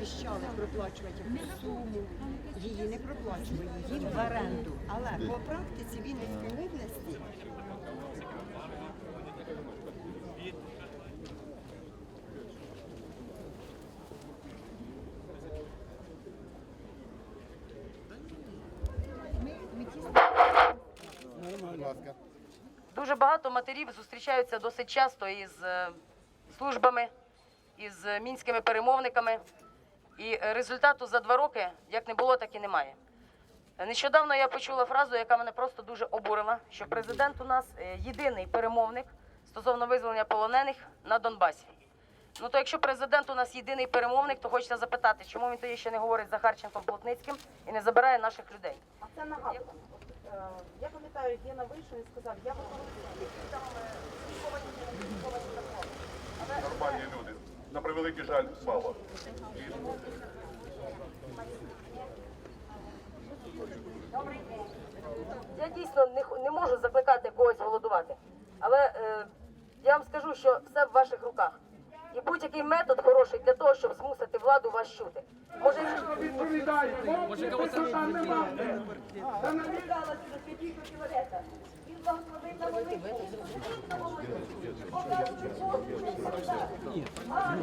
обіщали проплачувати якусь суму. Її не проплачували, її в оренду. Але по практиці Вінницької області. Дуже багато матерів зустрічаються досить часто із е, службами, із е, мінськими перемовниками. І е, результату за два роки як не було, так і немає. Нещодавно я почула фразу, яка мене просто дуже обурила, що президент у нас е, єдиний перемовник стосовно визволення полонених на Донбасі. Ну то якщо президент у нас єдиний перемовник, то хочеться запитати, чому він тоді ще не говорить з Захарченком Плотницьким і не забирає наших людей. А це нагадка. Е, Я пам'ятаю, Гена вийшов і сказав, я готовий На превеликий жаль, мало. Я дійсно не, х- не можу закликати когось голодувати. Але е, я вам скажу, що все в ваших руках. І будь-який метод хороший для того, щоб змусити владу вас чути. Може, Може, кого там немає. Він благословить на молитву. Ідіть на молитву. Покажуть Богу, що А,